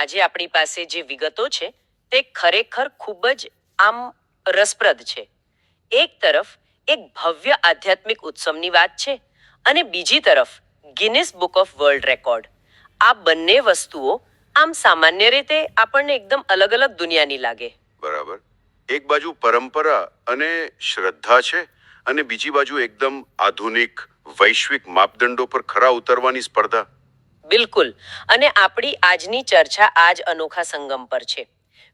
આજે આપણી પાસે જે વિગતો છે, તે ખરેખર ખૂબ જ આમ રસપ્રદ છે. એક તરફ, એક ભવ્ય આધ્યાત્મિક ઉત્સવની વાત છે અને બીજી તરફ Guinness book of world record આ બંને વસ્તુઓ આમ સામાન્ય રીતે આપણને એકદમ અલગ અલગ દુનિયાની લાગે. બરાબર. એક બાજુ પરંપરા અને શ્રદ્ધા છે અને બીજી બાજુ એકદમ આધુનિક, વૈશ્વિક માપદંડો પર ખરા ઉતરવાની સ્પર્ધા. બિલકુલ. અને આપણી આજની ચર્ચા આજ અનોખા સંગમ પર છે.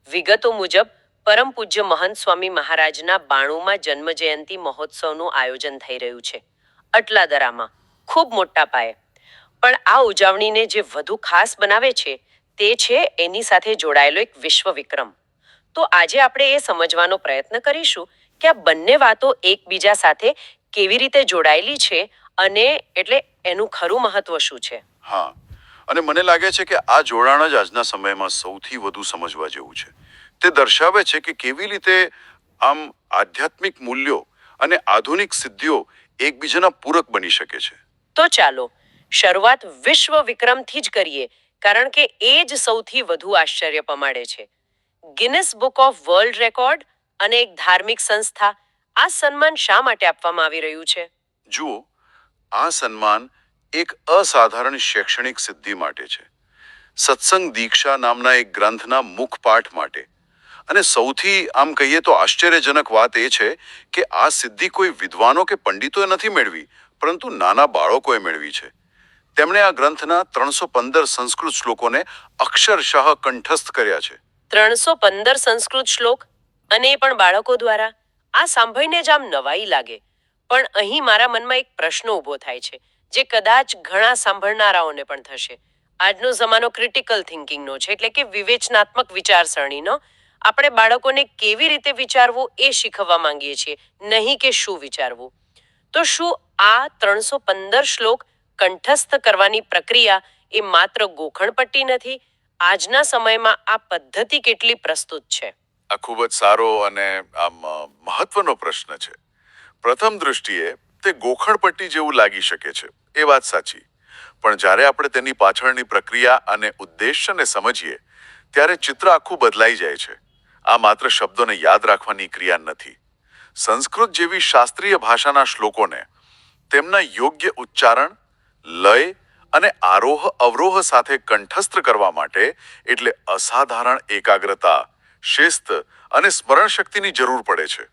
વિગતો મુજબ, પરમ પૂજ્ય મહંત સ્વામી મહારાજના બાણુમાં જન્મ જયંતિ મહોત્સવનું આયોજન થઈ રહ્યું છે. અટલાદરામાં, ખૂબ મોટા પાયે. પણ આ ઉજવણીને જે વધુ ખાસ બનાવે છે, તે છે એની સાથે જોડાયેલો એક વિશ્વ વિક્રમ તો આજે આપણે એ સમજવાનો પ્રયત્ન કરીશું કે આ બંને વાતો એકબીજા સાથે કેવી રીતે જોડાયેલી છે અને એટલે એનું ખરું મહત્વ શું છે? હા. અને મને લાગે છે કે આ જોડાણ જ આજના સમયમાં સૌથી વધુ સમજવા જેવું છે. તે દર્શાવે છે કે કેવી રીતે આમ આધ્યાત્મિક મૂલ્યો અને આધુનિક સિદ્ધિઓ એકબીજાના પૂરક બની શકે છે. તો ચાલો શરૂઆત વિશ્વ વિક્રમથી જ કરીએ કારણ કે એ જ સૌથી વધુ આશ્ચર્ય પમાડે છે. Guinness book of world record અને એક ધાર્મિક સંસ્થા આ સન્માન શા માટે આપવામાં આવી રહ્યું છે? જુઓ આ સન્માન એક અસાધારણ શૈક્ષણિક સિદ્ધિ માટે છે. સત્સંગ દીક્ષા નામના એક ગ્રંથના મુખપાઠ માટે. અને સૌથી આમ કહીએ તો આશ્ચર્યજનક વાત એ છે કે આ સિદ્ધિ કોઈ વિદ્વાનો કે પંડિતોએ નથી મેળવી, પરંતુ નાના બાળકોએ મેળવી છે. તેમણે આ ગ્રંથના ત્રણસો પંદર સંસ્કૃત શ્લોકોને અક્ષરશઃ કંઠસ્થ કર્યા છે. ત્રણસો પંદર સંસ્કૃત શ્લોક? અને એ પણ બાળકો દ્વારા? આ સાંભળીને જ આમ નવાઈ લાગે. પણ અહીં મારા મનમાં એક પ્રશ્ન ઊભો થાય છે. જે કદાચ ઘણા સાંભળનારાઓને પણ થશે. આજનો જમાનો ક્રિટિકલ થિંકિંગનો છે, એટલે કે વિવેચનાત્મક વિચારસરણીનો. આપણે બાળકોને કેવી રીતે વિચારવું એ શીખવવા માંગીએ છીએ, નહીં કે શું વિચારવું. તો શું આ ત્રણસો પંદર શ્લોક કંઠસ્થ કરવાની પ્રક્રિયા એ માત્ર ગોખણપટ્ટી નથી? આજના સમયમાં આ પદ્ધતિ કેટલી પ્રસ્તુત છે? આ ખૂબ જ સારો અને આમ મહત્વનો પ્રશ્ન છે. પ્રથમ દૃષ્ટિએ તે ગોખણપટ્ટી જેવું લાગી શકે છે, એ વાત સાચી. પણ જ્યારે આપણે તેની પાછળની પ્રક્રિયા અને ઉદ્દેશ્યને સમજીએ, ત્યારે ચિત્ર આખું બદલાઈ જાય છે. આ માત્ર શબ્દોને યાદ રાખવાની ક્રિયા નથી. સંસ્કૃત જેવી શાસ્ત્રીય ભાષાના શ્લોકોને તેમના યોગ્ય ઉચ્ચારણ, લય અને આરોહ અવરોહ સાથે કંઠસ્થ કરવા માટે એટલે અસાધારણ એકાગ્રતા, શિસ્ત અને સ્મરણ શક્તિની જરૂર પડે છે.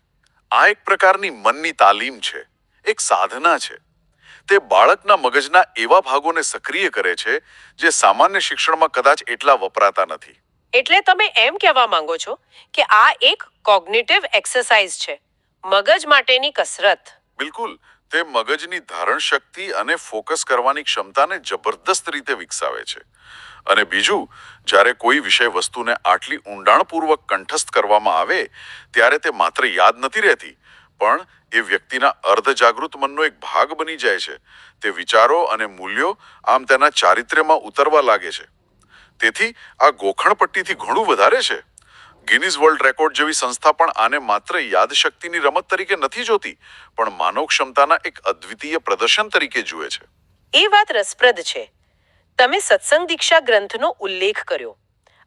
આ એક પ્રકારની મનની તાલીમ છે. એક સાધના છે. તે બાળકના મગજના એવા ભાગોને સક્રિય કરે છે જે સામાન્ય શિક્ષણમાં કદાચ એટલા વપરાતા નથી. એટલે તમે એમ કહેવા માંગો છો કે આ એક કોગ્નિટિવ એક્સરસાઇઝ છે. મગજ માટેની કસરત. બિલકુલ. તે મગજની ધારણ શક્તિ અને ફોકસ કરવાની ક્ષમતાને જબરદસ્ત રીતે વિકસાવે છે. અને બીજું જ્યારે કોઈ વિષય વસ્તુને આટલી ઊંડાણપૂર્વક કંઠસ્થ કરવામાં આવે ત્યારે તે માત્ર યાદ નથી રહેતી પણ એ વ્યક્તિના અર્ધજાગૃત મનનો એક ભાગ બની જાય છે. તે વિચારો અને મૂલ્યો આમ તેના ચારિત્ર્યમાં ઉતરવા લાગે છે. તેથી આ ગોખણપટ્ટીથી ઘણું વધારે છે. ગિનિઝ વર્લ્ડ રેકોર્ડ જેવી સંસ્થા પણ આને માત્ર યાદશક્તિની રમત તરીકે નથી જોતી, પણ માનવ ક્ષમતાના એક અદ્વિતીય પ્રદર્શન તરીકે જુએ છે. એ વાત રસપ્રદ છે. તમે સત્સંગ દીક્ષા ગ્રંથનો ઉલ્લેખ કર્યો.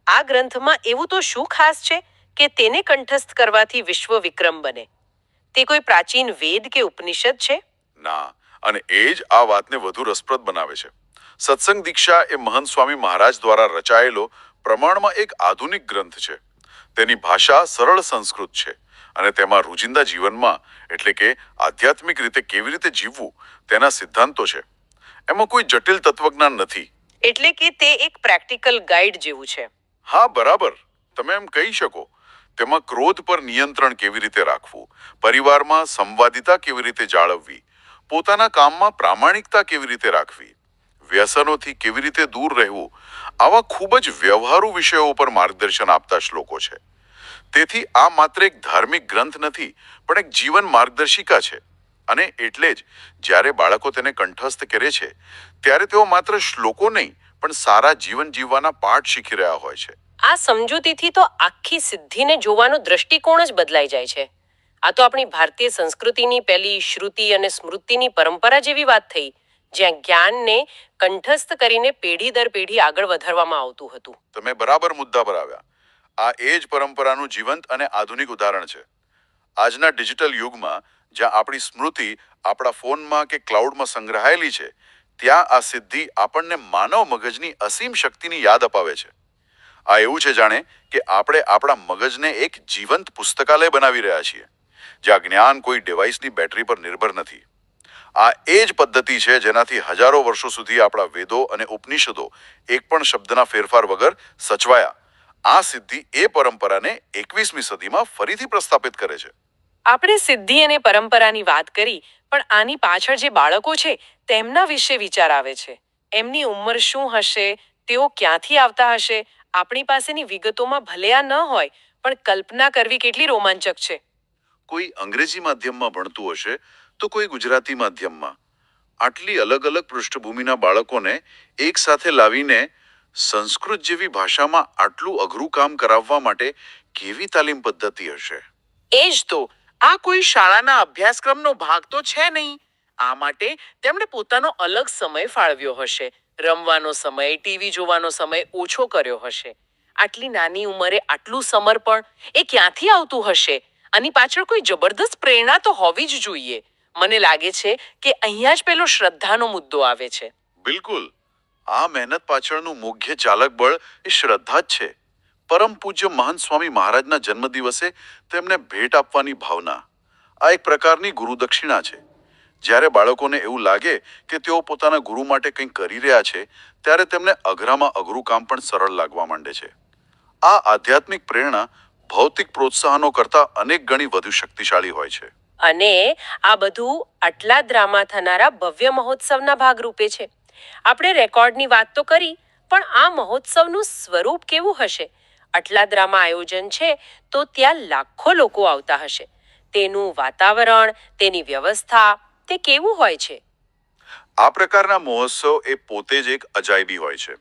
આ ગ્રંથમાં એવું તો શું ખાસ છે કે તેને કંઠસ્થ કરવાથી વિશ્વ વિક્રમ બને? તે કોઈ પ્રાચીન વેદ કે ઉપનિષદ છે? ના અને એ જ આ વાતને વધુ રસપ્રદ બનાવે છે. સત્સંગ દીક્ષા એ મહંત સ્વામી મહારાજ દ્વારા રચાયેલો પ્રમાણમાં એક આધુનિક ગ્રંથ છે. તેની ભાષા સરળ સંસ્કૃત છે અને તેમાં રોજિંદા જીવનમાં એટલે કે આધ્યાત્મિક રીતે કેવી રીતે જીવવું તેના સિદ્ધાંતો છે. એમાં કોઈ જટિલ તત્વજ્ઞાન નથી. એટલે કે તે એક પ્રેક્ટિકલ ગાઈડ જેવું છે. હા બરાબર. તમે એમ કહી શકો. તેમાં ક્રોધ પર નિયંત્રણ કેવી રીતે રાખવું? પરિવારમાં સંવાદિતા કેવી રીતે જાળવવી? પોતાના કામમાં પ્રામાણિકતા કેવી રીતે રાખવી? વ્યસનોથી કેવી રીતે દૂર રહેવું? આવા ખૂબ જ વ્યવહારુ વિષયો પર માર્ગદર્શન આપતા શ્લોકો છે. તેથી આ માત્ર એક ધાર્મિક ગ્રંથ નથી, પણ એક જીવન માર્ગદર્શિકા છે. અને એટલે જ જ્યારે બાળકો તેને કંઠસ્થ કરે છે, ત્યારે તેઓ માત્ર શ્લોકો નહીં, પણ સારા જીવન જીવવાના પાઠ શીખી રહ્યા હોય છે. આ સમજૂતીથી તો આખી સિદ્ધિને જોવાનો દ્રષ્ટિકોણ જ બદલાઈ જાય છે. આ તો આપણી ભારતીય સંસ્કૃતિની પહેલી શ્રુતિ અને સ્મૃતિની પરંપરા જેવી વાત થઈ, જ્યાં જ્ઞાનને કંઠસ્થ કરીને પેઢી દર પેઢી આગળ વધારવામાં આવતું હતું. તમે બરાબર મુદ્દા પર આવ્યા. આ એ જ પરંપરાનું જીવંત અને આધુનિક ઉદાહરણ છે. આજના ડિજિટલ યુગમાં જ્યાં આપણી સ્મૃતિ આપણા ફોનમાં કે ક્લાઉડમાં સંગ્રહાયેલી છે, ત્યાં આ સિદ્ધિ આપણને માનવ મગજની અસીમ શક્તિની યાદ અપાવે છે. આ એવું છે જાણે કે આપણે આપણા મગજને એક જીવંત પુસ્તકાલય બનાવી રહ્યા છીએ, જ્યાં જ્ઞાન કોઈ ડિવાઇસની બેટરી પર નિર્ભર નથી. આ એ જ પદ્ધતિ છે જેનાથી હજારો વર્ષો સુધી આપણા વેદો અને ઉપનિષદો એક પણ શબ્દના ફેરફાર વગર સચવાયા. આ સિદ્ધિ એ પરંપરાને એકવીસમી સદીમાં ફરીથી પ્રસ્થાપિત કરે છે. આપણે સિદ્ધિ અને પરંપરાની વાત કરી, પણ આની પાછળ જે બાળકો છે, તેમના વિશે વિચાર આવે છે. એમની ઉંમર શું હશે, તેઓ ક્યાંથી આવતા હશે આપણી પાસેની વિગતોમાં ભલે આ ન હોય પણ કલ્પના કરવી કેટલી રોમાંચક છે. કોઈ અંગ્રેજી માધ્યમમાં ભણતું હશે તો કોઈ ગુજરાતી માધ્યમમાં. આટલી અલગ અલગ પૃષ્ઠભૂમિના બાળકોને એક સાથે લાવીને સંસ્કૃત જેવી ભાષામાં આટલું અઘરું કામ કરાવવા માટે કેવી તાલીમ પદ્ધતિ હશે? એ જ તો આ કોઈ શાળાના અભ્યાસક્રમનો ભાગ તો છે નહીં. આ માટે તેમણે પોતાનો અલગ સમય ફાળવ્યો હશે. રમવાનો સમય, ટીવી જોવાનો સમય ઓછો કર્યો હશે. આટલી નાની ઉંમરે આટલું સમર્પણ એ ક્યાંથી આવતું હશે? આની પાછળ કોઈ જબરદસ્ત પ્રેરણા તો હોવી જ જોઈએ. મને લાગે છે કે અહીંયા જ પેલો શ્રદ્ધાનો મુદ્દો આવે છે. બિલકુલ. આ મહેનત પાછળનું મુખ્ય ચાલક બળ એ શ્રદ્ધા જ છે. પરમ પૂજ્ય મહંત સ્વામી મહારાજના જન્મદિવસે તેમને ભેટ આપવાની ભાવના. આ એક પ્રકારની ગુરુદક્ષિણા છે. જ્યારે બાળકોને એવું લાગે કે તેઓ પોતાના ગુરુ માટે કંઈક કરી રહ્યા છે, ત્યારે તેમને અઘરામાં અઘરું કામ પણ સરળ લાગવા માંડે છે. આ આધ્યાત્મિક પ્રેરણા ભૌતિક પ્રોત્સાહનો કરતાં અનેક ગણી વધુ શક્તિશાળી હોય છે. અને આ બધું આટલા દ્રામા થનારા ભવ્ય મહોત્સવના ભાગરૂપે છે. આપણે રેકોર્ડની વાત તો કરી, પણ આ મહોત્સવનું સ્વરૂપ કેવું હશે? આટલા દ્રામા આયોજન છે તો ત્યાં લાખો લોકો આવતા હશે. તેનું વાતાવરણ, તેની વ્યવસ્થા તે કેવું હોય છે? આ પ્રકારના મહોત્સવ એ પોતે જ એક અજાયબી હોય છે.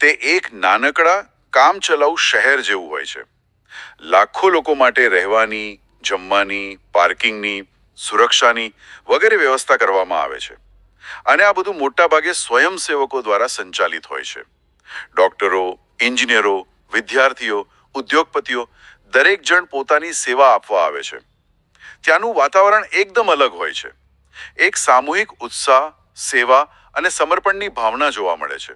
તે એક નાનકડા કામચલાઉ શહેર જેવું હોય છે. લાખો લોકો માટે રહેવાની, જમવાની, પાર્કિંગની, સુરક્ષાની વગેરે વ્યવસ્થા કરવામાં આવે છે. અને આ બધું મોટાભાગે સ્વયંસેવકો દ્વારા સંચાલિત હોય છે. ડોક્ટરો એન્જિનિયરો વિદ્યાર્થીઓ, ઉદ્યોગપતિઓ દરેક જણ પોતાની સેવા આપવા આવે છે. ત્યાંનું વાતાવરણ એકદમ અલગ હોય છે. એક સામૂહિક ઉત્સાહ, સેવા અને સમર્પણની ભાવના જોવા મળે છે.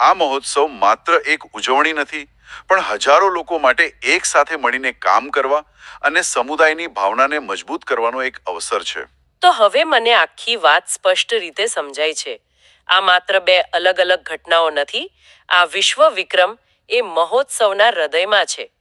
આ મહોત્સવ માત્ર એક ઉજવણી નથી, પણ હજારો લોકો માટે એક સાથે મળીને કામ કરવા અને સમુદાયની ભાવનાને મજબૂત કરવાનો એક અવસર છે. તો હવે મને આખી વાત સ્પષ્ટ રીતે સમજાય છે. આ માત્ર બે અલગ અલગ ઘટનાઓ નથી, આ વિશ્વ વિક્રમ એ મહોત્સવના હૃદયમાં છે.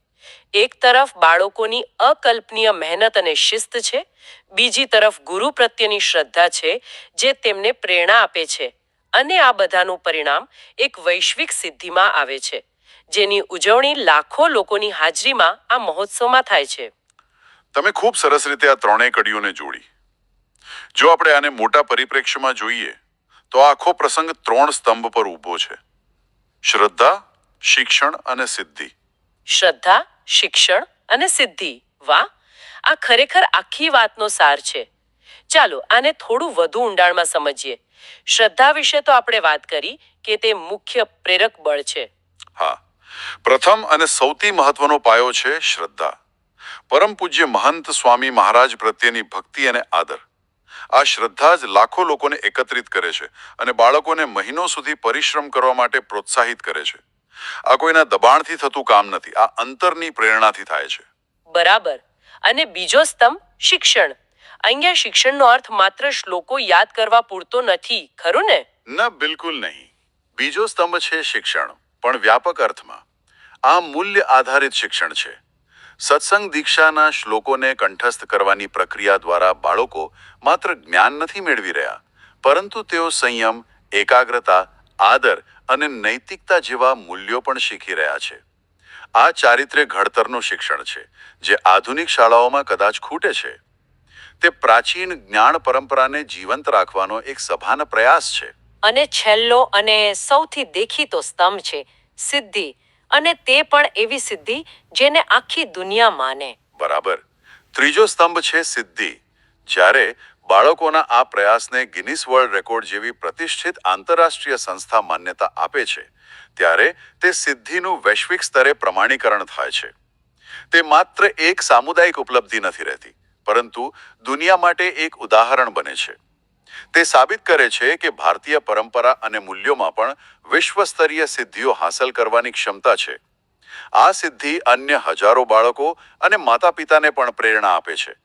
એક તરફ બાળકોની અકલ્પનીય મહેનત અને શિસ્ત છે બીજી તરફ ગુરુ પ્રત્યેની શ્રદ્ધા છે જે તેમને પ્રેરણા આપે છે. અને આ બધાનું પરિણામ એક વૈશ્વિક સિદ્ધિમાં આવે છે જેની ઉજવણી લાખો લોકોની હાજરીમાં આ મહોત્સવમાં થાય છે. તમે ખૂબ સરસ રીતે આ ત્રણેય કડીઓને જોડી. જો આપણે આને મોટા પરિપ્રેક્ષ્યમાં જોઈએ તો આખો પ્રસંગ ત્રણ સ્તંભ પર ઊભો છે. શ્રદ્ધા શિક્ષણ અને સિદ્ધિ. શ્રદ્ધા શિક્ષણ અને સિદ્ધિ. વાહ, આ ખરેખર આખી વાતનો સાર છે. ચાલો, આને થોડું વધુ ઊંડાણમાં સમજીએ. શ્રદ્ધા વિશે તો આપણે વાત કરી કે તે મુખ્ય પ્રેરક બળ છે. હા. પ્રથમ અને સૌથી મહત્વનો પાયો છે શ્રદ્ધા. પરમ પૂજ્ય મહંત સ્વામી મહારાજ પ્રત્યેની ભક્તિ અને આદર. આ શ્રદ્ધા જ લાખો લોકોને એકત્રિત કરે છે અને બાળકોને મહિનો સુધી પરિશ્રમ કરવા માટે પ્રોત્સાહિત કરે છે. આ કોઈના દબાણથી થતું કામ નથી. આ અંતરની પ્રેરણાથી થાય છે. બરાબર. અને બીજો સ્તંભ શિક્ષણ. અહીંયા શિક્ષણનો અર્થ માત્ર શ્લોકો યાદ કરવા પૂરતો નથી ખરું ને? ના બિલકુલ નહીં. બીજો સ્તંભ છે શિક્ષણ પણ વ્યાપક અર્થમાં. આ મૂલ્ય આધારિત શિક્ષણ છે. સત્સંગ દીક્ષાના શ્લોકોને કંઠસ્થ કરવાની પ્રક્રિયા દ્વારા બાળકો માત્ર જ્ઞાન નથી મેળવી રહ્યા પરંતુ તેઓ સંયમ એકાગ્રતા આદર અને નૈતિકતા જેવા મૂલ્યો પણ શીખી રહ્યા છે. આ ચારિત્ર્ય ઘડતરનું શિક્ષણ છે જે આધુનિક શાળાઓમાં કદાચ ખૂટે છે. તે પ્રાચીન જ્ઞાન પરંપરાને જીવંત રાખવાનો એક સભાન પ્રયાસ છે. અને છેલ્લો અને સૌથી દેખીતો સ્તંભ છે સિદ્ધિ. અને તે પણ એવી સિદ્ધિ જેને આખી દુનિયા માને. બરાબર. ત્રીજો સ્તંભ છે સિદ્ધિ. જ્યારે બાળકોના આ પ્રયાસને ગિનિસ વર્લ્ડ રેકોર્ડ જેવી પ્રતિષ્ઠિત આંતરરાષ્ટ્રીય સંસ્થા માન્યતા આપે છે, ત્યારે તે સિદ્ધિનું વૈશ્વિક સ્તરે પ્રમાણીકરણ થાય છે. તે માત્ર એક સામુદાયિક ઉપલબ્ધિ નથી રહેતી, પરંતુ દુનિયા માટે એક ઉદાહરણ બને છે. તે સાબિત કરે છે કે ભારતીય પરંપરા અને મૂલ્યોમાં પણ વિશ્વસ્તરીય સિદ્ધિઓ હાંસલ કરવાની ક્ષમતા છે. આ સિદ્ધિ અન્ય હજારો બાળકો અને માતા પિતાને પણ પ્રેરણા આપે છે.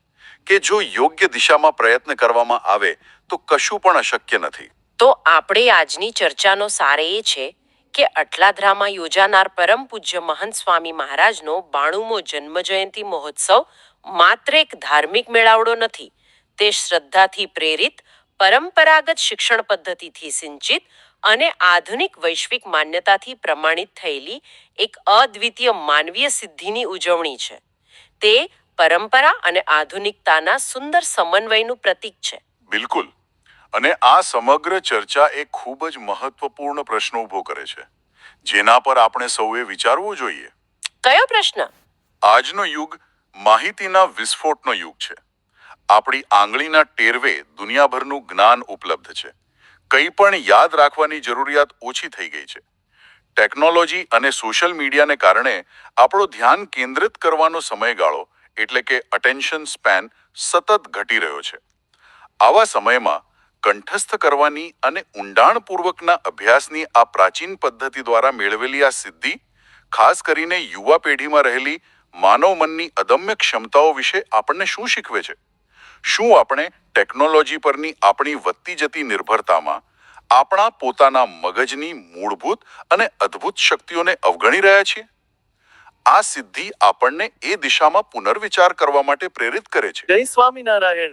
કે જો યોગ્ય દિશામાં પ્રયત્ન કરવામાં આવે, તો કશું પણ અશક્ય નથી. તો આપણે આજની ચર્ચાનો સાર એ છે કે અટલાદરામાં યોજાનાર પરમ પૂજ્ય મહંત સ્વામી મહારાજનો બાણુમો જન્મ જયંતિ મહોત્સવ માત્ર એક ધાર્મિક મેળાવડો નથી, તે શ્રદ્ધાથી પ્રેરિત, પરંપરાગત શિક્ષણ પદ્ધતિથી સિંચિત અને આધુનિક વૈશ્વિક માન્યતાથી પ્રમાણિત થયેલી એક અદ્વિતીય માનવીય સિદ્ધિની ઉજવણી છે. તે પરંપરા અને આધુનિકતાના સુંદર સમન્વયનું પ્રતીક છે. બિલકુલ. અને આ સમગ્ર ચર્ચા એક ખૂબ જ મહત્વપૂર્ણ પ્રશ્ન ઊભો કરે છે. જેના પર આપણે સૌએ વિચારવું જોઈએ. કયો પ્રશ્ન? આજનો યુગ માહિતીના વિસ્ફોટનો યુગ છે. આપણી આંગળીના ટેરવે દુનિયાભરનું જ્ઞાન ઉપલબ્ધ છે. કંઈ પણ યાદ રાખવાની જરૂરિયાત ઓછી થઈ ગઈ છે. ટેકનોલોજી અને સોશિયલ મીડિયાને કારણે આપણો ધ્યાન કેન્દ્રિત કરવાનો સમયગાળો એટલે કે અટેન્શન સ્પેન સતત ઘટી રહ્યો છે. આવા સમયમાં કંઠસ્થ કરવાની અને ઊંડાણપૂર્વકના અભ્યાસની આ પ્રાચીન પદ્ધતિ દ્વારા મેળવેલી આ સિદ્ધિ, ખાસ કરીને યુવા પેઢીમાં રહેલી માનવ મનની અદમ્ય ક્ષમતાઓ વિશે આપણને શું શીખવે છે? શું આપણે ટેકનોલોજી પરની આપણી વધતી જતી નિર્ભરતામાં આપણા પોતાના મગજની મૂળભૂત અને અદ્ભુત શક્તિઓને અવગણી રહ્યા છીએ? આ સિદ્ધિ આપણને એ દિશામાં પુનર્વિચાર કરવા માટે પ્રેરિત કરે છે. જય સ્વામિનારાયણ.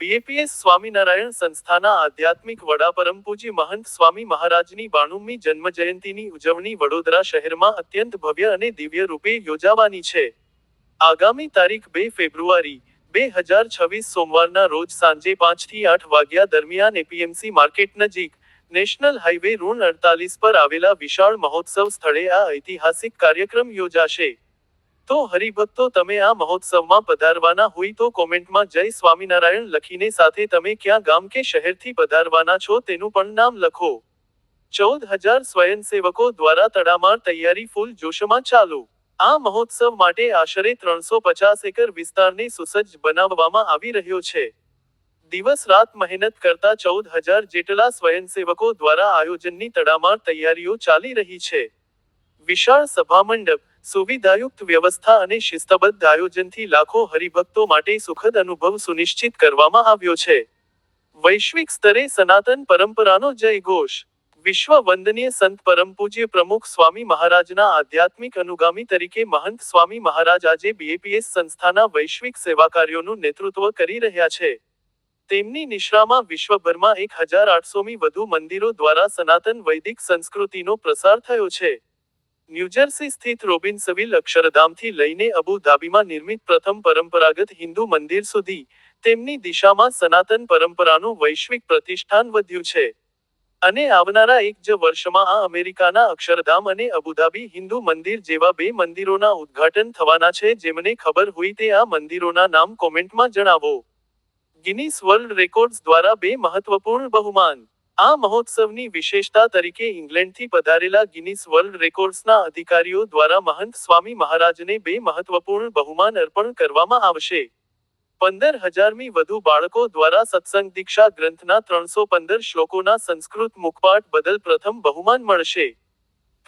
બીએપીએસ સ્વામિનારાયણ સંસ્થાના આધ્યાત્મિક વડા પરમ પૂજી મહંત સ્વામી મહારાજની બાણુમી જન્મ જયંતિની ઉજવણી વડોદરા શહેરમાં અત્યંત ભવ્ય અને દિવ્ય રૂપે યોજાવાની છે. આગામી તારીખ બે ફેબ્રુઆરી, બે હજાર છવ્વીસ સોમવારના રોજ સાંજે પાંચથી આઠ વાગ્યા દરમિયાન એપીએમસી માર્કેટ નજીક નેશનલ હાઈવે રૂણ અડતાલીસ પર આવેલા વિશાળ મહોત્સવ સ્થળે આ ઐતિહાસિક કાર્યક્રમ યોજાશે. તો હરિભક્તો, તમે આ મહોત્સવમાં પધારવાના હોય તો કોમેન્ટમાં જય સ્વામિનારાયણ લખીને સાથે તમે ક્યાં ગામ કે શહેરથી પધારવાના છો તેનું પણ નામ લખો. ચૌદ હજાર સ્વયંસેવકો દ્વારા તડામાર તૈયારી ફૂલ જોશમાં ચાલુ. આ મહોત્સવ માટે આશરે ત્રણસો પચાસ એકર વિસ્તારને સુસજ્જ બનાવવામાં આવી રહ્યો છે. દિવસ રાત મહેનત કરતા ચૌદ હજાર જેટલા સ્વયંસેવકો દ્વારા આયોજનની તડામાર તૈયારીઓ ચાલી રહી છે. વિશાળ સભામંડપ, સુવિધાયુક્ત વ્યવસ્થા અને શિસ્તબદ્ધ આયોજનથી લાખો હરિભક્તો માટે સુખદ અનુભવ સુનિશ્ચિત કરવામાં આવ્યો છે. વૈશ્વિક સ્તરે સનાતન પરંપરાનો જય ઘોષ વિશ્વ વંદનીય સંત પરમ પૂજ્ય પ્રમુખ સ્વામી મહારાજના આધ્યાત્મિક અનુગામી તરીકે મહંત સ્વામી મહારાજ આજે બીએપીએસ સંસ્થાના વૈશ્વિક સેવા કાર્યોનું નેતૃત્વ કરી રહ્યા છે. તેમની નિશ્રામાં વિશ્વભરમાં એક હજાર આઠસોમી વધુ મંદિરો દ્વારા સનાતન વૈદિક સંસ્કૃતિનો પ્રસાર થયો છે. ન્યૂજર્સી સ્થિત રોબિન્સવિલ અક્ષરધામથી લઈને અબુ ધાબીમાં નિર્મિત પ્રથમ પરંપરાગત હિન્દુ મંદિર સુધી તેમની દિશામાં સનાતન પરંપરાનું વૈશ્વિક પ્રતિષ્ઠાન વધ્યું છે. અને આવનારા એક જ વર્ષમાં આ અમેરિકાના અક્ષરધામ અને અબુધાબી હિન્દુ મંદિર જેવા બે મંદિરોના ઉદ્ઘાટન થવાના છે, જેમને ખબર હોય તે આ મંદિરોના નામ કોમેન્ટમાં જણાવો. ગિનીસ વર્લ્ડ રેકોર્ડ્સ દ્વારા બે મહત્વપૂર્ણ બહુમાન. આ મહોત્સવની વિશેષતા તરીકે ઇંગ્લેન્ડથી પધારેલા ગિનીસ વર્લ્ડ રેકોર્ડ્સના અધિકારીઓ દ્વારા મહંત સ્વામી મહારાજને બે મહત્વપૂર્ણ બહુમાન અર્પણ કરવામાં આવશે. પંદર હજારમી વધુ બાળકો દ્વારા સત્સંગ દીક્ષા ગ્રંથના ત્રણસો પંદર શ્લોકોના સંસ્કૃત મુખપાઠ બદલ પ્રથમ બહુમાન મળશે.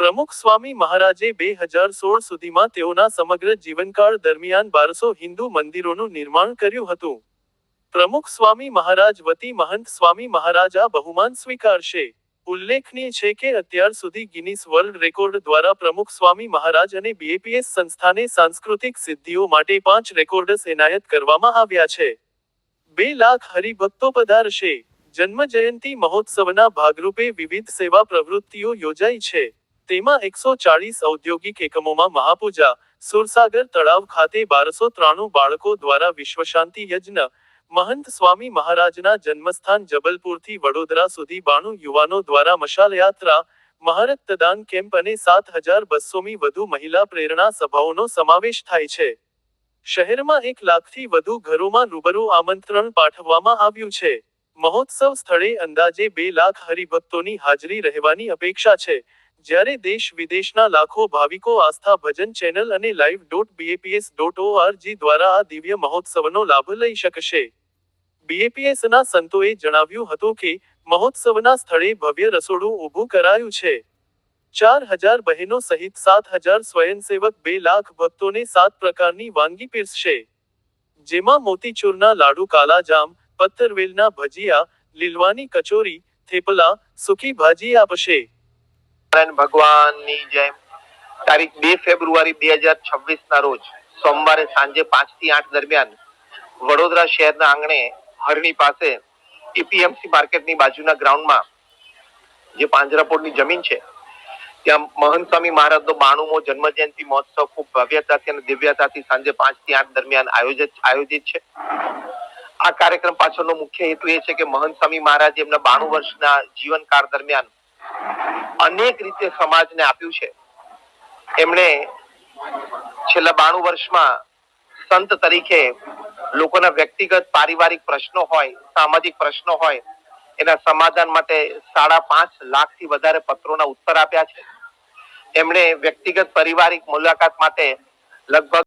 પ્રમુખ સ્વામી મહારાજે બે હજાર સોળ સુધીમાં તેઓના સમગ્ર જીવનકાળ દરમિયાન બારસો હિન્દુ મંદિરોનું નિર્માણ કર્યું હતું. પ્રમુખ સ્વામી મહારાજ, વતી મહંત સ્વામી મહારાજ આ બહુમાન સ્વીકારશે. ઉલ્લેખનીય છે કે અત્યાર સુધી ગિનિસ વર્લ્ડ રેકોર્ડ દ્વારા પ્રમુખ સ્વામી મહારાજ અને બીએપીએસ સંસ્થાને સાંસ્કૃતિક સિદ્ધિઓ માટે પાંચ રેકોર્ડસ એનાયત કરવામાં આવ્યા છે. બે લાખ હરિભક્તો પધારશે. જન્મ જયંતિ મહોત્સવના ભાગરૂપે વિવિધ સેવા પ્રવૃત્તિઓ યોજાઈ છે. તેમાં એકસો ચાળીસ ઔદ્યોગિક એકમોમાં મહાપૂજા, સુરસાગર તળાવ ખાતે બારસો ત્રાણું બાળકો દ્વારા વિશ્વશાંતિ યજ્ઞ મહંત સ્વામી મહારાજના જન્મસ્થાન જબલપુરથી વડોદરા સુધી બાણું યુવાનો દ્વારા મશાલ યાત્રા મહારક્તદાન કેમ્પ અને સાત હજાર બસોમી વધુ મહિલા પ્રેરણા સભાઓનો સમાવેશ થાય છે. શહેરમાં એક લાખથી વધુ ઘરોમાં રૂબરૂ આમંત્રણ પાઠવવામાં આવ્યું છે. મહોત્સવ સ્થળે અંદાજે બે લાખ હરિભક્તોની હાજરી રહેવાની અપેક્ષા છે. જ્યારે દેશ વિદેશના લાખો ભાવિકો આસ્થા ભજન ચેનલ અને live dot BAPS dot ORG દ્વારા આ દિવ્ય મહોત્સવનો લાભ લઈ શકશે. બીએપીએસના સંતોએ જણાવ્યું હતું કે મહોત્સવના સ્થળે ભવ્ય રસોડું ઊભું કરાયું છે. ચાર હજાર બહેનો સહિત સાત હજાર સ્વયંસેવક બે લાખ ભક્તોને સાત પ્રકારની વાનગી પીરસશે. જેમાં મોતીચૂરના લાડુ કાલાજામ, પથ્થરવેલના ભજીયા, લીલવાની કચોરી, થેપલા, સુકી ભાજી આપશે. ભગવાનની જય તારીખ બે ફેબ્રુઆરી બે હજાર છવ્વીસ ના રોજ સોમવારે સાંજે પાંચથી આઠ દરમિયાન વડોદરા શહેરના આંગણે હરણી પાસે એપીએમસી માર્કેટની બાજુના ગ્રાઉન્ડમાં જે પાંજરાપોળની જમીન છે, ત્યાં મહંત સ્વામી મહારાજનો બાણુમો જન્મ જયંતિ મહોત્સવ ખૂબ ભવ્યતાથી અને દિવ્યતાથી સાંજે પાંચથી આઠ દરમિયાન આયોજિત આયોજિત છે. આ કાર્યક્રમ પાછળનો મુખ્ય હેતુ એ છે કે મહંત સ્વામી મહારાજ એમના બાણું વર્ષના જીવનકાળ દરમિયાન અનેક રીતે સમાજને આપ્યું છે. એમણે છેલ્લા બાણું વર્ષમાં સંત તરીકે લોકોના વ્યક્તિગત પારિવારિક પ્રશ્નો હોય, સામાજિક પ્રશ્નો હોય, એના સમાધાન માટે સાડા પાંચ લાખથી વધારે પત્રોના ઉત્તર આપ્યા છે. એમણે વ્યક્તિગત, પારિવારિક મુલાકાત માટે લગભગ